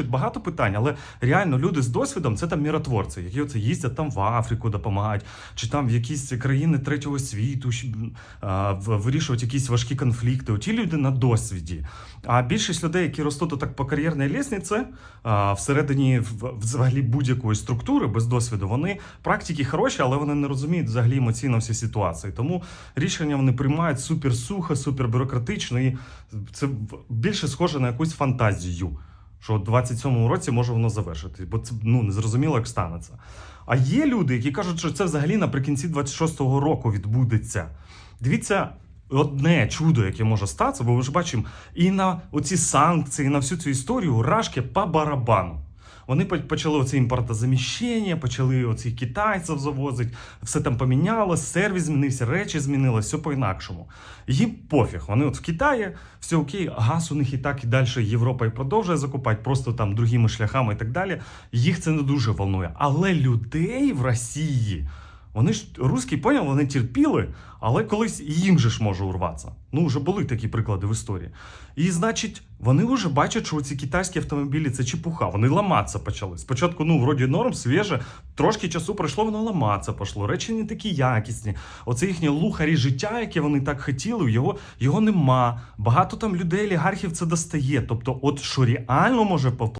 вирішують багато питань, але реально люди з досвідом це там міротворці, які оце їздять там в Африку, допомагають, чи там в якісь країни третього світу а, вирішують якісь важкі конфлікти. Оті люди на досвіді. А більшість людей, які ростуть так по кар'єрній лісниці, всередині взагалі будь-якої структури без досвіду, вони практики хороші, але вони не розуміють взагалі емоційно всі ситуації. Тому рішення вони приймають супер сухо, супер бюрократично, і це більше схоже на якусь фантазію. Що в 27-му році може воно завершитись, бо це ну не зрозуміло, як станеться. А є люди, які кажуть, що це взагалі наприкінці 26-го року відбудеться. Дивіться, одне чудо, яке може статися, бо ми ж бачимо і на оці санкції, і на всю цю історію рашки по барабану. Вони почали оці імпортозаміщення, почали оці китайців завозити, все там помінялось, сервіс змінився, речі змінилися, все по-інакшому. Їм пофіг. Вони от в Китаї, все окей, газ у них і так і далі Європа і продовжує закупати, просто там другими шляхами і так далі. Їх це не дуже волнує. Але людей в Росії. Вони ж русські поняв, вони терпіли, але колись їм же ж може урватися. Ну, вже були такі приклади в історії. І значить, вони вже бачать, що ці китайські автомобілі це чепуха. Вони ламатися почали. Спочатку, ну, вроді норм, свіже, трошки часу пройшло, воно ламатися пошло. Речі не такі якісні. Оце їхнє лухарі життя, яке вони так хотіли, його, його нема. Багато там людей, олігархів це достає. Тобто, от що реально може повпливати.